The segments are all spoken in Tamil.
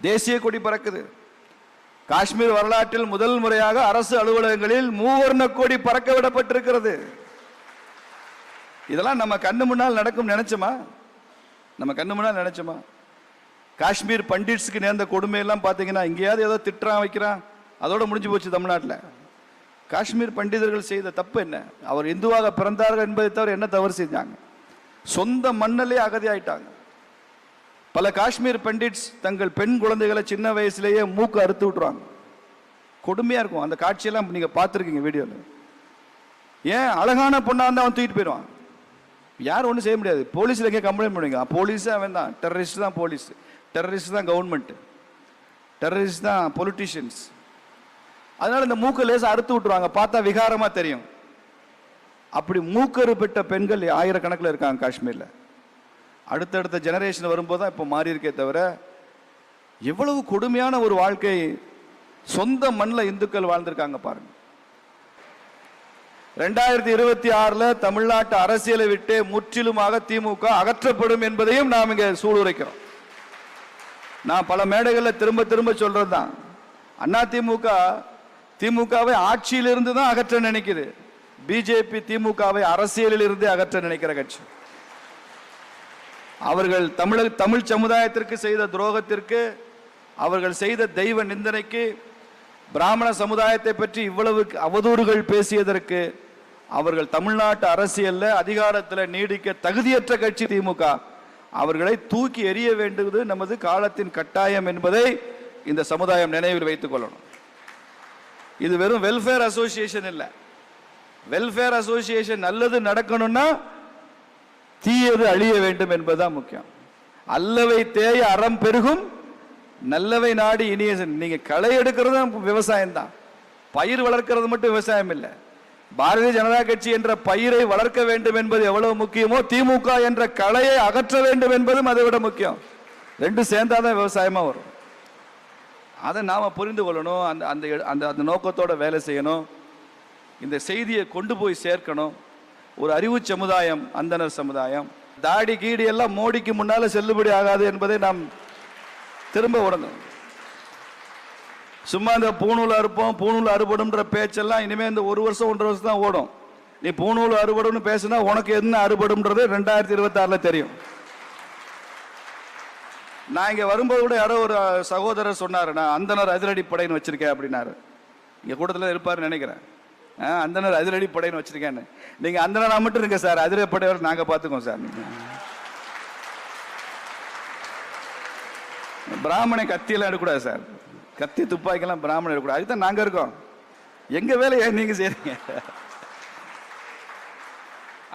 தேசிய கொடி பறக்குது. காஷ்மீர் வரலாற்றில் முதல் முறையாக அரசு அலுவலகங்களில் மூவர்ண கொடி பறக்க விடப்பட்டிருக்கிறது. இதெல்லாம் நம்ம கண்ணு முன்னால் நடக்கும் நினைச்சோமா? நம்ம கண்ணு முன்னால் நினைச்சோமா? காஷ்மீர் பண்டிட்ஸுக்கு நேர்ந்த கொடுமையெல்லாம் பார்த்தீங்கன்னா எங்கேயாவது ஏதோ திட்டுறான் வைக்கிறான். அதோட முடிஞ்சு போச்சு தமிழ்நாட்டில். காஷ்மீர் பண்டிதர்கள் செய்த தப்பு என்ன? அவர் இந்துவாக பிறந்தார்கள் என்பதை தவிர என்ன தவறு செஞ்சாங்க? சொந்த மண்ணிலே அகதியாயிட்டாங்க. பல காஷ்மீர் பண்டிட்ஸ் தங்கள் பெண் குழந்தைகளை சின்ன வயசுலேயே மூக்கு அறுத்து விட்டுருவாங்க. கொடுமையா இருக்கும். அந்த காட்சியெல்லாம் நீங்க பார்த்துருக்கீங்க வீடியோவில் ஏன்? அழகான பொண்ணா இருந்தா அவன் தூக்கிட்டு போயிடுவான். யாரும் ஒன்றும் செய்ய முடியாது. போலீஸில் எங்கே கம்ப்ளைண்ட் பண்ணுவீங்க. போலீஸே அவன் தான். டெரரிஸ்ட் தான் போலீஸ். டெரரிஸ்ட் தான் கவர்மெண்ட் டெரரிஸ்ட் தான் பொலிட்டிஷியன்ஸ் அதனால இந்த மூக்கு லேசாக அறுத்து விட்டுருவாங்க. பார்த்தா விகாரமா தெரியும். அப்படி மூக்கறு பெற்ற பெண்கள் ஆயிரக்கணக்கில் இருக்காங்க காஷ்மீரில். அடுத்தடுத்த ஜெனரேஷன் வரும்போது தான் இப்போ மாறி இருக்கே தவிர எவ்வளவு கொடுமையான ஒரு வாழ்க்கை சொந்த மண்ணில் இந்துக்கள் வாழ்ந்திருக்காங்க பாருங்க. ரெண்டாயிரத்தி இருபத்தி ஆறுல தமிழ்நாட்டு அரசியலை விட்டு முற்றிலுமாக திமுக அகற்றப்படும் என்பதையும் நாம் இங்கே சூளுரைக்கிறோம். நான் பல மேடைகளில் திரும்ப திரும்ப சொல்றது தான். அண்ணா திமுக திமுகவை ஆட்சியிலிருந்து தான் அகற்ற நினைக்குது. பிஜேபி திமுகவை அரசியலில் இருந்து அகற்ற நினைக்கிற கட்சி. அவர்கள் தமிழக தமிழ் சமுதாயத்திற்கு செய்த துரோகத்திற்கு அவர்கள் செய்த தெய்வ நிந்தனைக்கு பிராமண சமுதாயத்தை பற்றி இவ்வளவு அவதூறுகள் பேசியதற்கு அவர்கள் தமிழ்நாட்டு அரசியல்ல அதிகாரத்தில் நீடிக்க தகுதியற்ற கட்சி திமுக. அவர்களை தூக்கி எறிய வேண்டுவது நமது காலத்தின் கட்டாயம் என்பதை இந்த சமுதாயம் நினைவில் வைத்துக் கொள்ளணும். இது வெறும் வெல்ஃபேர் அசோசியேஷன் இல்லை. வெல்ஃபேர் அசோசியேஷன் நல்லது நடக்கணும்னா தீயது அழிய வேண்டும் என்பதுதான் முக்கியம். அல்லவை தேய அறம் பெருகும் நல்லவை நாடு இனிய நீங்க களை எடுக்கிறதும் விவசாயம் தான் பயிர் வளர்க்கிறது மட்டும் விவசாயம் இல்லை. பாரதிய ஜனதா கட்சி என்ற பயிரை வளர்க்க வேண்டும் என்பது எவ்வளவு முக்கியமோ திமுக என்ற களையை அகற்ற வேண்டும் என்பதும் அதை விட முக்கியம். ரெண்டும் சேர்ந்தாதான் விவசாயமா வரும். அதை நாம புரிந்து கொள்ளணும் அந்த அந்த அந்த அந்த நோக்கத்தோட வேலை செய்யணும். இந்த செய்தியை கொண்டு போய் சேர்க்கணும். ஒரு அறிவு சமுதாயம் அந்தனர் சமுதாயம். தாடி கீடி எல்லாம் மோடிக்கு முன்னால செல்லுபடி ஆகாது என்பதை நாம் திரும்ப உடணும் சும்மா இந்த பூணூல் அறுப்போம் பூணூல் அறுபடும்ன்ற பேச்செல்லாம் இனிமே இந்த ஒரு வருஷம் ஒன்றரை வருஷம் தான் ஓடும். நீ பூணூல் அறுபடும்னு பேசுனா உனக்கு என்ன அறுபடும்ன்றது ரெண்டாயிரத்தி இருபத்தி ஆறுல தெரியும். நான் இங்க வரும்போது கூட யாரோ ஒரு சகோதரர் சொன்னாரு நான் அந்தனர் அதிரடி படைன்னு வச்சிருக்கேன் அப்படின்னாரு. இங்க கூட்டத்தில் இருப்பாருன்னு நினைக்கிறேன். அந்தனர் அதிரடி படைன்னு வச்சிருக்கேன்னு. நீங்க அந்தனரா மட்டும் இருங்க சார். அதிரடி படையோட நாங்க பாத்துக்கோம் சார். நீங்க பிராமணை கத்தியெல்லாம் எடுக்கக்கூடாது சார். கத்தி துப்பாக்கிலாம் பிராமணன் எடுக்கக்கூடாது. அதுக்கு தான் நாங்க இருக்கோம். எங்க வேலையை நீங்க செய்றீங்க?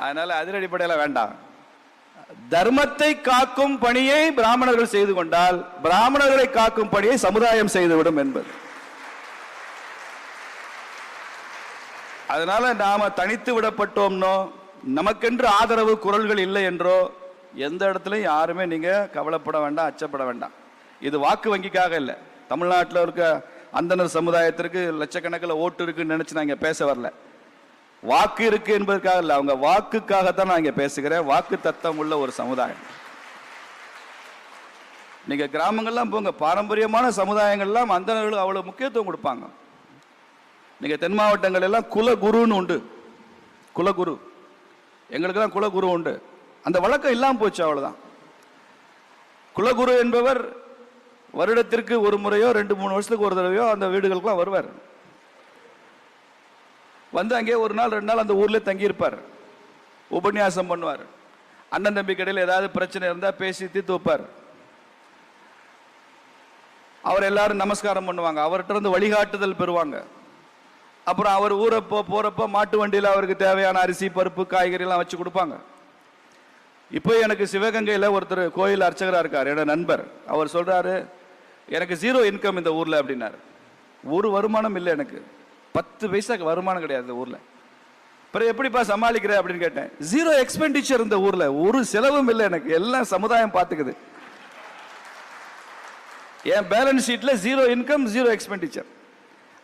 அதனால அதிரடி படையெல்லாம் வேண்டாம். தர்மத்தை காக்கும் பணியை பிராமணர்கள் செய்து கொண்டால் பிராமணர்களை காக்கும் பணியை சமுதாயம் செய்துவிடும் என்பது. அதனால நாம தனித்து விடப்பட்டோம்னோ நமக்கென்று ஆதரவு குரல்கள் இல்லை என்றோ எந்த இடத்துலையும் யாருமே நீங்க கவலைப்பட வேண்டாம் அச்சப்பட வேண்டாம். இது வாக்கு வங்கிக்காக இல்லை. தமிழ்நாட்டில் இருக்க அந்தனர் சமுதாயத்திற்கு லட்சக்கணக்கில் ஓட்டு இருக்குன்னு நினைச்சு நான் இங்கே பேச வரல. வாக்கு இருக்கு என்பதற்காக இல்லை அவங்க வாக்குக்காகத்தான் நான் இங்க பேசுகிறேன். வாக்கு தத்தம் உள்ள ஒரு சமுதாயம். நீங்க கிராமங்கள்லாம் போங்க பாரம்பரியமான சமுதாயங்கள்லாம் அந்தனர்களுக்கு அவ்வளவு முக்கியத்துவம் கொடுப்பாங்க. நீங்க தென் மாவட்டங்கள் எல்லாம் குலகுருன்னு உண்டு. குலகுரு. எங்களுக்கெல்லாம் குலகுரு உண்டு. அந்த வழக்கம் இல்லாமல் போச்சு அவ்வளவுதான். குலகுரு என்பவர் வருடத்திற்கு ஒரு முறையோ ரெண்டு மூணு வருஷத்துக்கு ஒரு தடவையோ அந்த வீடுகளுக்குலாம் வருவார். வந்து அங்கே ஒரு நாள் ரெண்டு நாள் அந்த ஊர்ல தங்கியிருப்பார். உபன்யாசம் பண்ணுவார். அண்ணன் தம்பி கடையில் ஏதாவது பிரச்சனை இருந்தால் பேசி தீர்த்து வைப்பார். அவர் எல்லாரும் நமஸ்காரம் பண்ணுவாங்க. அவர்கிட்ட இருந்து வழிகாட்டுதல் பெறுவாங்க. அப்புறம் அவர் ஊரப்போ போகிறப்போ மாட்டு வண்டியில் அவருக்கு தேவையான அரிசி பருப்பு காய்கறி எல்லாம் வச்சு கொடுப்பாங்க. இப்போ எனக்கு சிவகங்கையில் ஒருத்தர் கோயில் அர்ச்சகராக இருக்கார் என்னோட நண்பர். அவர் சொல்றாரு எனக்கு ஜீரோ இன்கம் இந்த ஊரில் அப்படின்னாரு. ஒரு வருமானம் இல்லை எனக்கு. பத்து பைசாக்கு வருமானம் கிடையாது இந்த ஊரில். அப்புறம் எப்படிப்பா சமாளிக்கிற அப்படின்னு கேட்டேன். ஜீரோ எக்ஸ்பெண்டிச்சர் இந்த ஊரில். ஒரு செலவும் இல்லை எனக்கு. எல்லாம் சமுதாயம் பார்த்துக்குது என் பேலன்ஸ் ஷீட்டில் ஜீரோ இன்கம் ஜீரோ எக்ஸ்பெண்டிச்சர்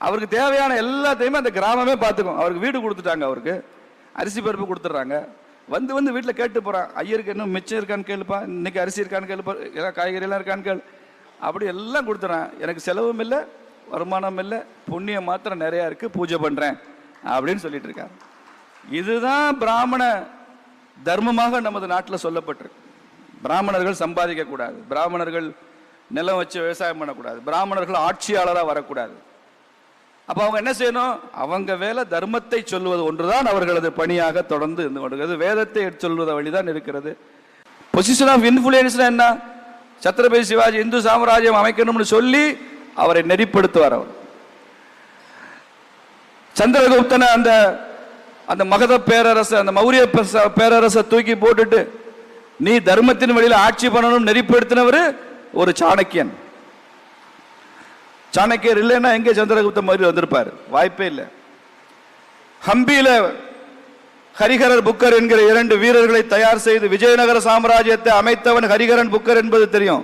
அவருக்கு தேவையான எல்லாத்தையுமே அந்த கிராமமே பார்த்துக்கும். அவருக்கு வீடு கொடுத்துட்டாங்க அவருக்கு. அரிசி பருப்பு கொடுத்துட்றாங்க. வந்து வந்து வீட்டில் கேட்டு போகிறான் ஐயருக்கு இன்னும் மிச்சம் இருக்கான்னு கேளுப்பா. இன்னைக்கு அரிசி இருக்கான்னு கேளுப்பா. எல்லாம் காய்கறிலாம் இருக்கான்னு கேளு. அப்படி எல்லாம் கொடுத்துறேன் எனக்கு செலவும் இல்லை வருமானம் இல்லை புண்ணியம் மாத்திரம் நிறையா இருக்குது பூஜை பண்ணுறேன் அப்படின்னு சொல்லிட்டு இருக்காரு. இதுதான் பிராமண தர்மமாக நமது நாட்டில் சொல்லப்பட்டிருக்கு. பிராமணர்கள் சம்பாதிக்கக்கூடாது பிராமணர்கள் நிலம் வச்சு விவசாயம் பண்ணக்கூடாது. பிராமணர்கள் ஆட்சியாளராக வரக்கூடாது. அப்போ அவங்க என்ன செய்யணும்? அவங்க வேலை தர்மத்தை சொல்லுவது ஒன்றுதான் அவர்களது பணியாக தொடர்ந்து இருந்து கொண்டிருக்கிறது. வேதத்தை எடுத்து சொல்வது வழிதான் இருக்கிறது. பொசிஷன் ஆஃப் இன்ஃபுளுயன்ஸ் என்ன? சத்ரபதி சிவாஜி இந்து சாம்ராஜ்யம் அமைக்கணும்னு சொல்லி அவரை நெறிப்படுத்துவார் அவர். சந்திரகுப்தனை அந்த அந்த மகத பேரரசு அந்த மௌரிய பேரரசை தூக்கி போட்டுட்டு நீ தர்மத்தின் வழியில் ஆட்சி பண்ணணும் நெறிப்படுத்தினவர் ஒரு சாணக்கியன். சாணக்கியர் இல்லைன்னா எங்கே சந்திரகுப்த மாதிரி வந்திருப்பார்? வாய்ப்பே இல்லை. ஹம்பியில ஹரிஹரர் புக்கர் என்கிற இரண்டு வீரர்களை தயார் செய்து விஜயநகர சாம்ராஜ்யத்தை அமைத்தவன் ஹரிஹரன் புக்கர் என்பது தெரியும்.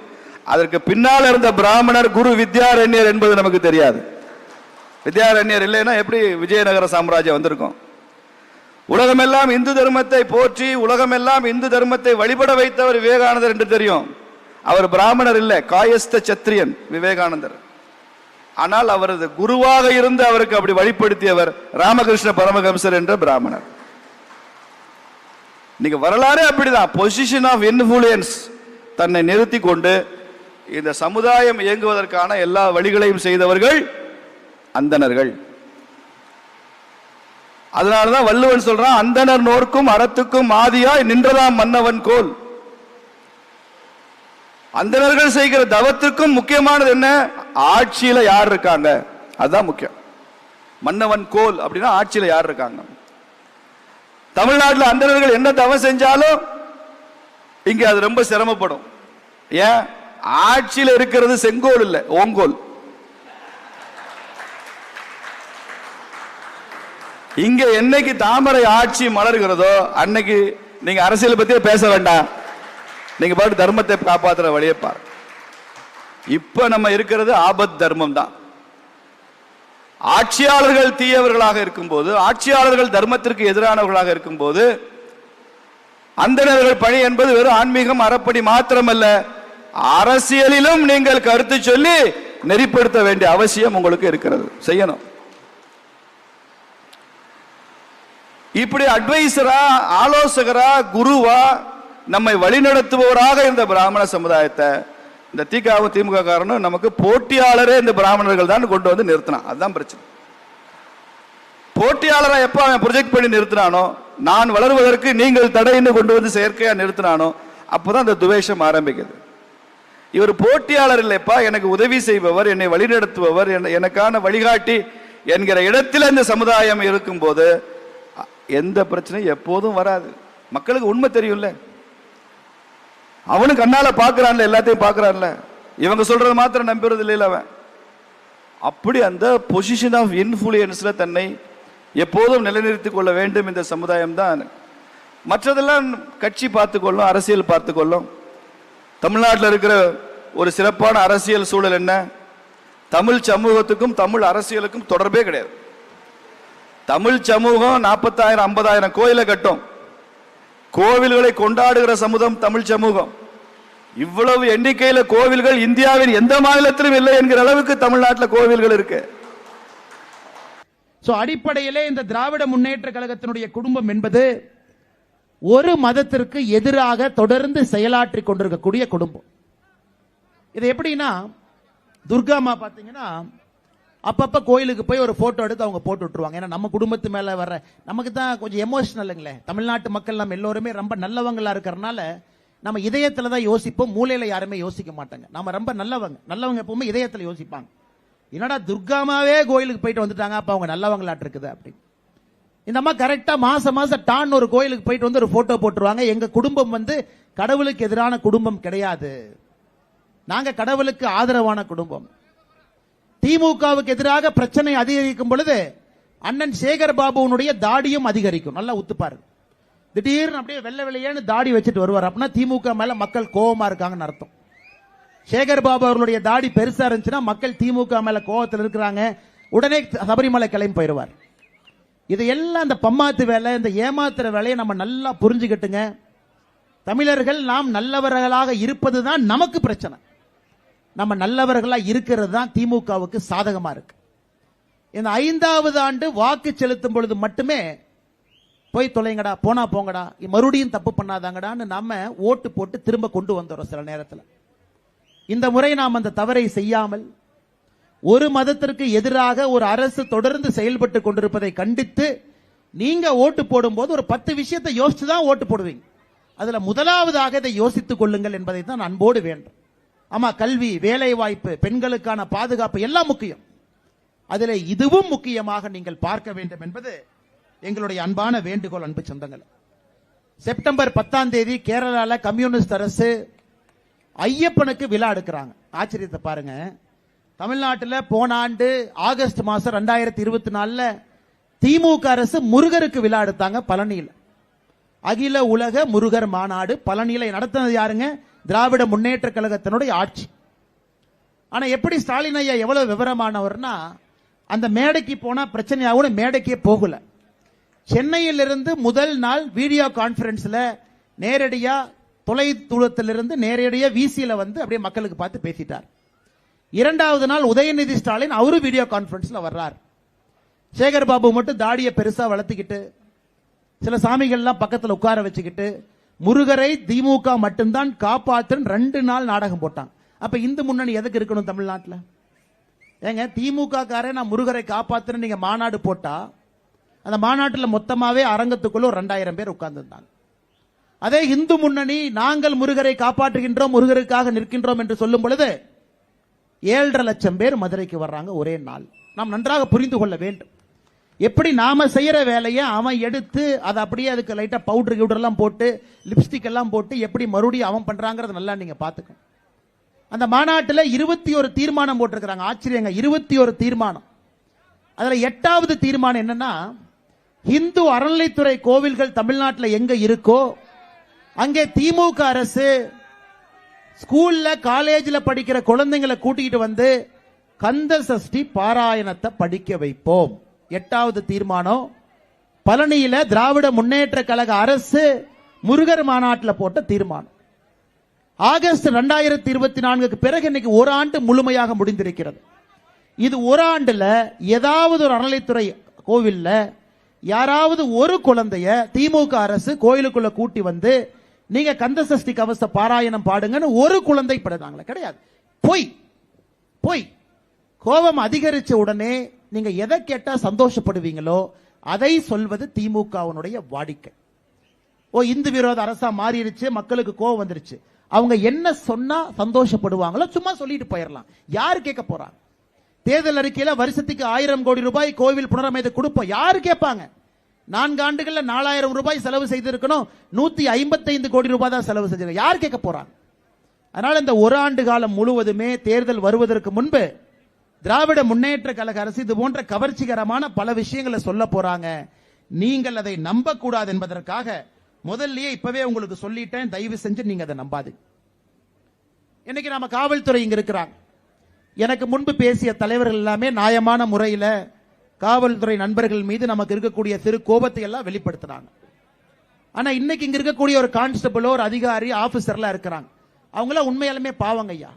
அதற்கு பின்னால் இருந்த பிராமணர் குரு வித்யாரண்யர் என்பது நமக்கு தெரியாது. வித்யாரண்யர் இல்லைன்னா எப்படி விஜயநகர சாம்ராஜ்யம் வந்திருக்கும்? உலகமெல்லாம் இந்து தர்மத்தை போற்றி உலகமெல்லாம் இந்து தர்மத்தை வழிபட வைத்தவர் விவேகானந்தர் என்று தெரியும். அவர் பிராமணர் இல்லை காயஸ்த சத்திரியன் விவேகானந்தர். ஆனால் அவரது குருவாக இருந்து அவருக்கு அப்படி வழிப்படுத்தியவர் ராமகிருஷ்ண பரமஹம்சர் என்ற பிராமணர். நீங்க வரலாறே அப்படிதான். பொசிஷன் ஆஃப் இன்ஃபுளுயன்ஸ் தன்னை நிறுத்தி கொண்டு இந்த சமுதாயம் இயங்குவதற்கான எல்லா வழிகளையும் செய்தவர்கள் அந்தணர்கள். அதனாலதான் வள்ளுவன் சொல்றான் அந்தணர் நோர்க்கும் அறத்துக்கும் ஆதியாய் நின்றதாம் மன்னவன் கோல். அந்தணர்கள் செய்கிற தவத்துக்கும் முக்கியமானது என்ன? ஆட்சியில யார் இருக்காங்க? அதுதான் முக்கியம். மன்னவன் கோல் அப்படின்னா ஆட்சியில யார் இருக்காங்க? தமிழ்நாட்டில் அந்தணர்கள் என்ன தவம் செஞ்சாலும் இங்க அது ரொம்ப சிரமப்படும். ஏன்? ஆட்சியில இருக்கிறது செங்கோல் இல்ல ஓங்கோல். இங்க என்னைக்கு தாமரை ஆட்சி மலர்கிறதோ அன்னைக்கு நீங்க அரசியல் பத்தியே பேச வேண்டாம். நீங்க பாட்டு தர்மத்தை காப்பாத்துற வழியை பாருங்க. இப்ப நம்ம இருக்கிறது ஆபத் தர்மம் தான். ஆட்சியாளர்கள் தீயவர்களாக இருக்கும்போது ஆட்சியாளர்கள் தர்மத்திற்கு எதிரானவர்களாக இருக்கும்போது அந்தணர்கள் பணி என்பது வெறும் ஆன்மீகம் அறப்படி மாத்திரமல்ல. அரசியலிலும் நீங்கள் கருத்து சொல்லி நெறிப்படுத்த வேண்டிய அவசியம் உங்களுக்கு இருக்கிறது. செய்யணும். இப்படி அட்வைசரா ஆலோசகரா குருவா நம்மை வழிநடத்துபவராக இருந்த பிராமண சமுதாயத்தை இந்த திகாவும் திமுக காரனும் நமக்கு போட்டியாளரே இந்த பிராமணர்கள் தான் கொண்டு வந்து நிறுத்தினான். அதுதான் பிரச்சனை. போட்டியாளரை எப்ப அவன் ப்ரொஜெக்ட் பண்ணி நிறுத்தினானோ நான் வளருவதற்கு நீங்கள் தடைன்னு கொண்டு வந்து செயற்கையா நிறுத்தினானோ அப்பதான் அந்த துவேஷம் ஆரம்பிக்குது. இவர் போட்டியாளர் இல்லைப்பா எனக்கு உதவி செய்பவர் என்னை வழிநடத்துபவர் எனக்கான வழிகாட்டி என்கிற இடத்தில் இந்த சமுதாயம் இருக்கும்போது எந்த பிரச்சனையும் எப்போதும் வராது. மக்களுக்கு உண்மை தெரியும்ல. அவனும் கண்ணால பாக்குறான்ல எல்லாத்தையும் பாக்குறான்ல. இவங்க சொல்றது மாத்திரம் நம்புறது இல்லையில அவன். அப்படி அந்த பொசிஷன் ஆஃப் இன்ஃபுளுயன்ஸ்ல தன்னை எப்போதும் நிலைநிறுத்திக் கொள்ள வேண்டும் இந்த சமுதாயம் தான் மற்றதெல்லாம் கட்சி பார்த்துக்கொள்ளும் அரசியல் பார்த்துக்கொள்ளும் தமிழ்நாட்டில் இருக்கிற ஒரு சிறப்பான அரசியல் சூழல் என்ன? தமிழ் சமூகத்துக்கும் தமிழ் அரசியலுக்கும் தொடர்பே கிடையாது. தமிழ் சமூகம் நாற்பத்தாயிரம் ஐம்பதாயிரம் கோயிலை கட்டும். கோவில்களை கொண்டாடுகிற சமூகம் தமிழ் சமூகம். இவ்வளவு எண்ணிக்கையில கோவில்கள் இந்தியாவின் எந்த மாநிலத்திலும் இல்லை என்கிற அளவுக்கு தமிழ்நாட்டில் கோவில்கள் இருக்கு. ஸோ அடிப்படையிலே இந்த திராவிட முன்னேற்ற கழகத்தினுடைய குடும்பம் என்பது ஒரு மதத்திற்கு எதிராக தொடர்ந்து செயலாற்றி கொண்டிருக்கக்கூடிய குடும்பம். இது எப்படின்னா துர்கா அம்மா அப்பப்ப கோயிலுக்கு போய் ஒரு போட்டோ எடுத்து அவங்க போட்டு விட்டுருவாங்க. ஏன்னா நம்ம குடும்பத்து மேல வர்ற நமக்கு தான் கொஞ்சம் எமோஷனலுங்களே தமிழ்நாட்டு மக்கள் நம்ம எல்லோருமே ரொம்ப நல்லவங்களா இருக்கிறனால நம்ம இதயத்துல தான் யோசிப்போம். மூலையில யாருமே யோசிக்க மாட்டாங்க. நம்ம ரொம்ப நல்லவங்க. நல்லவங்க எப்பவுமே இதயத்துல யோசிப்பாங்க. என்னடா துர்காமாவே கோயிலுக்கு போயிட்டு வந்துட்டாங்க. அப்ப அவங்க நல்லவங்களாட்டு இருக்குது அப்படி இந்த அம்மா கரெக்டா மாசம் மாசம் டான் ஒரு கோயிலுக்கு போயிட்டு வந்து ஒரு போட்டோ போட்டுருவாங்க. எங்க குடும்பம் வந்து கடவுளுக்கு எதிரான குடும்பம் கிடையாது. நாங்க கடவுளுக்கு ஆதரவான குடும்பம். திமுகவுக்கு எதிராக பிரச்சனை அதிகரிக்கும் பொழுது அண்ணன் சேகர் பாபுனுடைய தாடியும் அதிகரிக்கும். நல்லா உத்துப்பாரு. திடீர்னு அப்படியே வெள்ள வெள்ளையேன்னு தாடி வச்சுட்டு வருவார். அப்படின்னா திமுக மேல மக்கள் கோபமா இருக்காங்கன்னு அர்த்தம். சேகர் பாபு அவர்களுடைய தாடி பெருசா இருந்துச்சுன்னா மக்கள் திமுக மேல கோவத்தில் இருக்கிறாங்க. உடனே சபரிமலை கிளம்பி போயிடுவார் இது எல்லாம் இந்த பம்மாத்து வேலை இந்த ஏமாத்துற வேலையை நம்ம நல்லா புரிஞ்சுக்கிட்டுங்க. தமிழர்கள் நாம் நல்லவர்களாக இருப்பதுதான் நமக்கு பிரச்சனை. நம்ம நல்லவர்களா இருக்கிறது தான் திமுகவுக்கு சாதகமா இருக்கு. இந்த ஐந்தாவது ஆண்டு வாக்கு செலுத்தும் பொழுது மட்டுமே போய் தொலைங்கடா போனா போங்கடா மறுபடியும் தப்பு பண்ணாதாங்கடான்னு நம்ம ஓட்டு போட்டு திரும்ப கொண்டு வந்துடுறோம் சில நேரத்தில். இந்த முறை நாம் அந்த தவறை செய்யாமல் ஒரு மதத்திற்கு எதிராக ஒரு அரசு தொடர்ந்து செயல்பட்டு கொண்டிருப்பதை கண்டித்து நீங்க ஓட்டு போடும்போது ஒரு பத்து விஷயத்தை யோசிச்சு தான் ஓட்டு போடுவீங்க. அதுல முதலாவதாக இதை யோசித்துக் கொள்ளுங்கள் என்பதை தான் அன்போடு வேண்டும் ஆமா கல்வி வேலை வாய்ப்பு பெண்களுக்கான பாதுகாப்பு எல்லாம் முக்கியம். அதில் இதுவும் முக்கியமாக நீங்கள் பார்க்க வேண்டும் என்பது எங்களுடைய அன்பான வேண்டுகோள் அன்பு சொந்தங்கள். செப்டம்பர் பத்தாம் தேதி கேரளால கம்யூனிஸ்ட் அரசு ஐயப்பனுக்கு விழா எடுக்கிறாங்க. ஆச்சரியத்தை பாருங்க. தமிழ்நாட்டில் போன ஆண்டு ஆகஸ்ட் மாசம் ரெண்டாயிரத்தி இருபத்தி நாலுல திமுக அரசு முருகருக்கு விழா எடுத்தாங்க பழனியில். அகில உலக முருகர் மாநாடு பழனியில நடத்தினது யாருங்க? திராவிட முன்னேற்ற கழகத்தினுடைய ஆட்சி. ஆனா எப்படி ஸ்டாலின் ஐயா எவ்வளவு விவரமானவர்னா அந்த மேடைக்கு போனா பிரச்சனையாகவும் மேடைக்கே போகல. சென்னையிலிருந்து முதல் நாள் வீடியோ கான்பரன்ஸ்ல நேரடியா தொலை தூரத்திலிருந்து நேரடியா விசியில வந்து அப்படியே மக்களுக்கு பார்த்து பேசிட்டார். இரண்டாவது நாள் உதயநிதி ஸ்டாலின் அவரும் வீடியோ கான்பரன்ஸ்ல வர்றார். சேகர் பாபு மட்டும் தாடியை பெருசா வளர்த்துக்கிட்டு சில சாமிகள்லாம் பக்கத்தில் உட்கார வச்சுக்கிட்டு முருகரை திமுக மட்டும்தான் காப்பாத்துன்னு ரெண்டு நாள் நாடகம் போட்டான் அப்ப இந்து முன்னணி எதுக்கு இருக்கணும் தமிழ்நாட்டில்? ஏங்க திமுக நான் முருகரை காப்பாத்துன்னு நீங்க மாநாடு போட்டா அந்த மாநாட்டில் மொத்தமாவே அரங்கத்துக்குள்ள ஒரு ரெண்டாயிரம் பேர் உட்கார்ந்துருந்தாங்க. அதே இந்து முன்னணி நாங்கள் முருகரை காப்பாற்றுகின்றோம் முருகருக்காக நிற்கின்றோம் என்று சொல்லும் பொழுது ஏழரை லட்சம் பேர் மதுரைக்கு வர்றாங்க ஒரே நாள். நாம் நன்றாக புரிந்து கொள்ள வேண்டும். எப்படி நாம செய்யற வேலையை அவன் எடுத்து அதை அப்படியே அதுக்கு லைட்டா பவுடர் கிவுடர் எல்லாம் போட்டு லிப்ஸ்டிக் எல்லாம் போட்டு எப்படி மறுபடியும் அவன் பண்றாங்கறத நல்லா நீங்க பாத்துக்கணும் அந்த மாநாட்டில் இருபத்தி ஒரு தீர்மானம் போட்டிருக்கிறாங்க. ஆச்சரியங்க இருபத்தி ஒரு தீர்மானம். அதுல எட்டாவது தீர்மானம் என்னன்னா இந்து அறநிலைத்துறை கோவில்கள் தமிழ்நாட்டில் எங்க இருக்கோ அங்கே திமுக அரசு ஸ்கூல்ல காலேஜ்ல படிக்கிற குழந்தைங்களை கூட்டிக்கிட்டு வந்து கந்த சஷ்டி பாராயணத்தை படிக்க வைப்போம். எட்டாவது தீர்மானம் பழனியில திராவிட முன்னேற்ற கழக அரசு முருகர் மாநாட்டில் போட்ட தீர்மானம். ஆகஸ்ட் ரெண்டாயிரத்தி இருபத்தி நான்குக்கு பிறகு இன்னைக்கு ஒரு ஆண்டு முழுமையாக முடிந்திருக்கிறது. இது ஒரு ஆண்டுல ஏதாவது ஒரு அறநிலைத்துறை கோவில்ல யாராவது ஒரு குழந்தைய திமுக அரசு கோயிலுக்குள்ள கூட்டி வந்து நீங்க கந்த சஷ்டி கவச பாராயணம் பாடுங்கன்னு ஒரு குழந்தை படுறாங்களே கிடையாது. பொய் பொய் கோபம் அதிகரிச்ச உடனே நீங்க எதை கேட்டா சந்தோஷப்படுவீங்களோ அதை சொல்வது திமுகவினுடைய வாடிக்கை. ஓ இந்து விரோத அரசா மாறிடுச்சு மக்களுக்கு கோவம் வந்துருச்சு. அவங்க என்ன சொன்னா சந்தோஷப்படுவாங்களோ சும்மா சொல்லிட்டு போயிடலாம் யாரு கேட்க போறாங்க தேர்தல் அறிக்கையில வருஷத்துக்கு ஆயிரம் கோடி ரூபாய் கோவில் புனரமைத்து கொடுப்போம். யாரு கேட்பாங்க? நான்கு ஆண்டுகள்ல நாலாயிரம் ரூபாய் செலவு செய்திருக்கணும். நூத்தி ஐம்பத்தைந்து கோடி ரூபாய் தான் செலவு செஞ்சிருக்க யார் கேட்க போறாங்க அதனால இந்த ஒரு ஆண்டு காலம் முழுவதுமே தேர்தல் வருவதற்கு முன்பு திராவிட முன்னேற்ற கழக அரசு இது போன்ற கவர்ச்சிகரமான பல விஷயங்களை சொல்ல போறாங்க. நீங்கள் அதை நம்ப கூடாது என்பதற்காக முதல்லயே இப்பவே உங்களுக்கு சொல்லிட்டேன். தயவு செஞ்சு நீங்க அதை நம்பாது. இன்னைக்கு நாம காவல்துறை இங்க இருக்கிறாங்க. எனக்கு முன்பு பேசிய தலைவர்கள் எல்லாமே நியாயமான முறையில காவல்துறை நண்பர்கள் மீது நமக்கு இருக்கக்கூடிய சிறு கோபத்தை எல்லாம் வெளிப்படுத்துறாங்க. ஆனா இன்னைக்கு இங்க இருக்கக்கூடிய ஒரு கான்ஸ்டபிளோ ஒரு அதிகாரி ஆபீசர்லாம் இருக்கிறாங்க. அவங்களாம் உண்மையாலுமே பாவங்க ஐயா.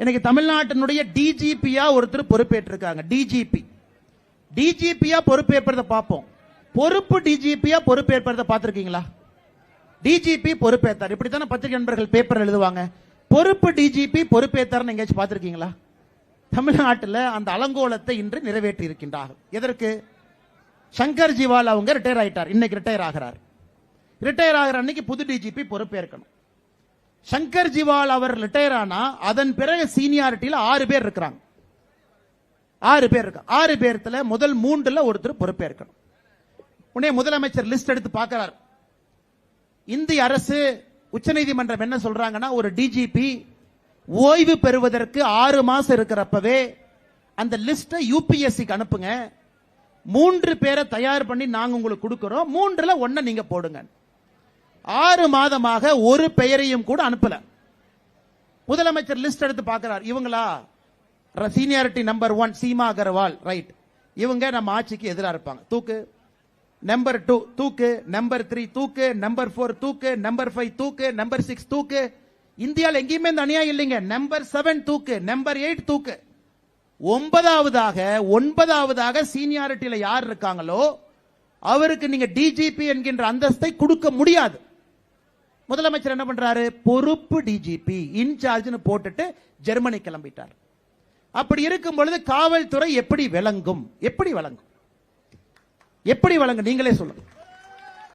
இன்னைக்கு தமிழ்நாட்டினுடைய டிஜிபியா ஒருத்தர் பொறுப்பேற்றிருக்காங்க. டிஜிபி டிஜிபியா பொறுப்பேற்பதை பார்ப்போம். பொறுப்பு டிஜிபியா பொறுப்பேற்பதை பார்த்துருக்கீங்களா? டிஜிபி பொறுப்பேற்றார். இப்படி தானே பத்திரிகை நண்பர்கள் பேப்பர் எழுதுவாங்க. பொறுப்பு டிஜிபி பொறுப்பேற்றார்னு எங்கேயாச்சும் பார்த்துருக்கீங்களா? தமிழ்நாட்டில் அந்த அலங்கோலத்தை இன்று நிறைவேற்றி இருக்கின்றார்கள் எதற்கு? சங்கர் ஜிவால் அவங்க ரிட்டையர் ஆயிட்டார். இன்னைக்கு ரிட்டையர் ஆகிறார். ரிட்டையர் ஆகிற அன்னைக்கு புது டிஜிபி பொறுப்பேற்கணும். சங்கர் ஜிவால் அவர் ரிட்டையர் ஆனா அதன் பிறகு சீனியாரிட்டியில ஆறு பேர் இருக்கிறாங்க. ஆறு பேர் இருக்கு ஆறு பேர்த்துல முதல் மூன்றுல ஒருத்தர் பொறுப்பேற்கணும் உடனே முதலமைச்சர் லிஸ்ட் எடுத்து பார்க்கிறார். இந்திய அரசு உச்சநீதிமன்றம் என்ன சொல்றாங்கன்னா ஒரு டிஜிபி ஓய்வு பெறுவதற்கு ஆறு மாசம் இருக்கிறப்பவே அந்த லிஸ்ட்டை யூபிஎஸ்சிக்கு அனுப்புங்க. மூன்று பேரை தயார் பண்ணி நாங்க உங்களுக்கு கொடுக்கிறோம். மூன்றுல ஒன்ன நீங்க போடுங்க. ஆறு மாதமாக ஒரு பெயரையும் கூட அனுப்பல. முதலமைச்சர் லிஸ்ட் எடுத்து பார்க்கிறார். இவங்களா? Seniority number one Seema Agarwal right இவங்க நம்ம ஆட்சிக்கு எதிராக இருப்பாங்க. தூக்கு. நம்பர் டூ தூக்கு. நம்பர் த்ரீ தூக்கு. நம்பர் ஃபோர் தூக்கு. நம்பர் ஃபைவ் தூக்கு. நம்பர் சிக்ஸ் தூக்கு. இந்தியாவில் எங்கேயுமே இந்த அநியாயம் இல்லைங்க. நம்பர் செவன் தூக்கு. நம்பர் எயிட் தூக்கு. ஒன்பதாவதாக ஒன்பதாவதாக சீனியாரிட்டியில யார் இருக்காங்களோ அவருக்கு நீங்க டிஜிபி என்கின்ற அந்தஸ்தை கொடுக்க முடியாது. முதலமைச்சர் என்ன பண்றாரு? பொறுப்பு டிஜிபி இன்சார்ஜ்னு போட்டுட்டு ஜெர்மனி கிளம்பிட்டார். அப்படி இருக்கும் பொழுது காவல்துறை எப்படி விளங்கும்? எப்படி விளங்கும்? எப்படி வழங்கும் நீங்களே சொல்லுங்க.